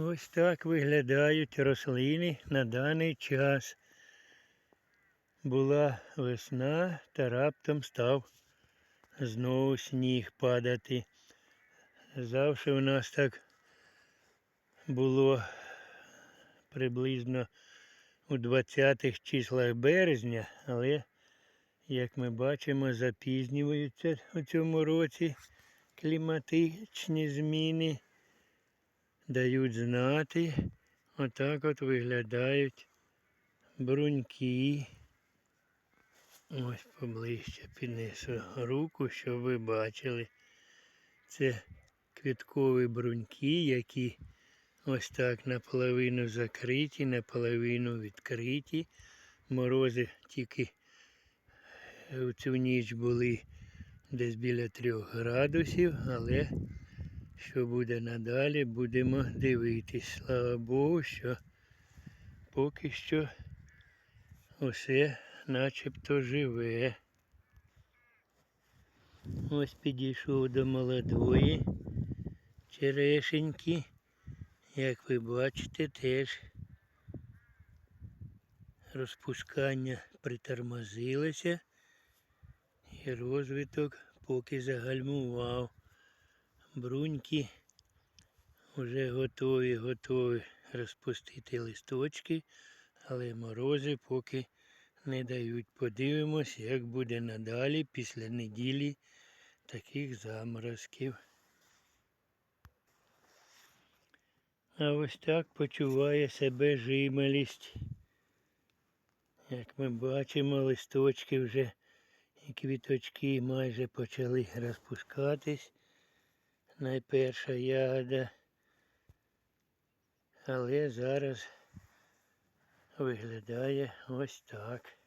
Ось так виглядають рослини на даний час. Була весна та раптом став знову сніг падати. Завжди у нас так було приблизно у 20-х числах березня, але, як ми бачимо, запізнюються у цьому році кліматичні зміни дають знати. Отак от виглядають бруньки. Ось поближче піднесу руку, щоб ви бачили. Це квіткові бруньки, які ось так наполовину закриті, наполовину відкриті. Морози тільки в цю ніч були десь біля трьох градусів, але що буде надалі, будемо дивитись. Слава Богу, що поки що усе начебто живе. Ось підійшов до молодої черешеньки. Як ви бачите, теж розпускання притормозилося і розвиток поки загальмував. Бруньки вже готові, готові розпустити листочки, але морози поки не дають. Подивимось, як буде надалі після неділі таких заморозків. А ось так почуває себе жимолість. Як ми бачимо, листочки вже і квіточки майже почали розпускатись. Найперша ягода. Але зараз виглядає ось так.